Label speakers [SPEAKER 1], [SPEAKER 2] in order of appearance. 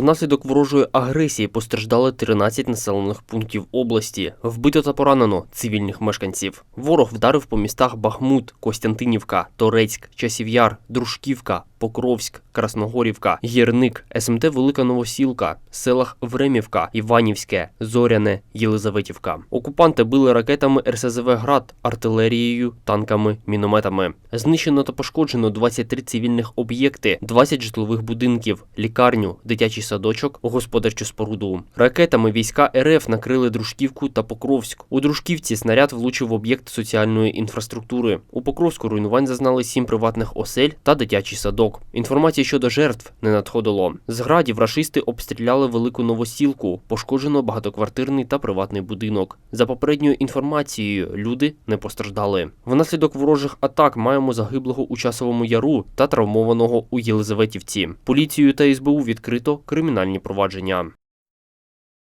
[SPEAKER 1] Внаслідок ворожої агресії постраждали 13 населених пунктів області. Вбито та поранено цивільних мешканців. Ворог вдарив по містах Бахмут, Костянтинівка, Торецьк, Часів'яр, Дружківка, Покровськ, Красногорівка, Гірник, СМТ Велика Новосілка, селах Времівка, Іванівське, Зоряне, Єлизаветівка. Окупанти били ракетами РСЗВ «Град», артилерією, танками, мінометами. Знищено та пошкоджено 23 цивільних об'єкти, 20 житлових будинків, лікарню, дитячий садочок, господарчу споруду. Ракетами війська РФ накрили Дружківку та Покровськ. У Дружківці снаряд влучив в об'єкт соціальної інфраструктури. У Покровську руйнувань зазнали сім приватних осель та дитячий садок. Інформації щодо жертв не надходило. З градів рашисти обстріляли велику новосілку, пошкоджено багатоквартирний та приватний будинок. За попередньою інформацією, люди не постраждали. Внаслідок ворожих атак маємо загиблого у часовому яру та травмованого у Єлизаветівці. Поліцією та СБУ відкрито кримінальні провадження.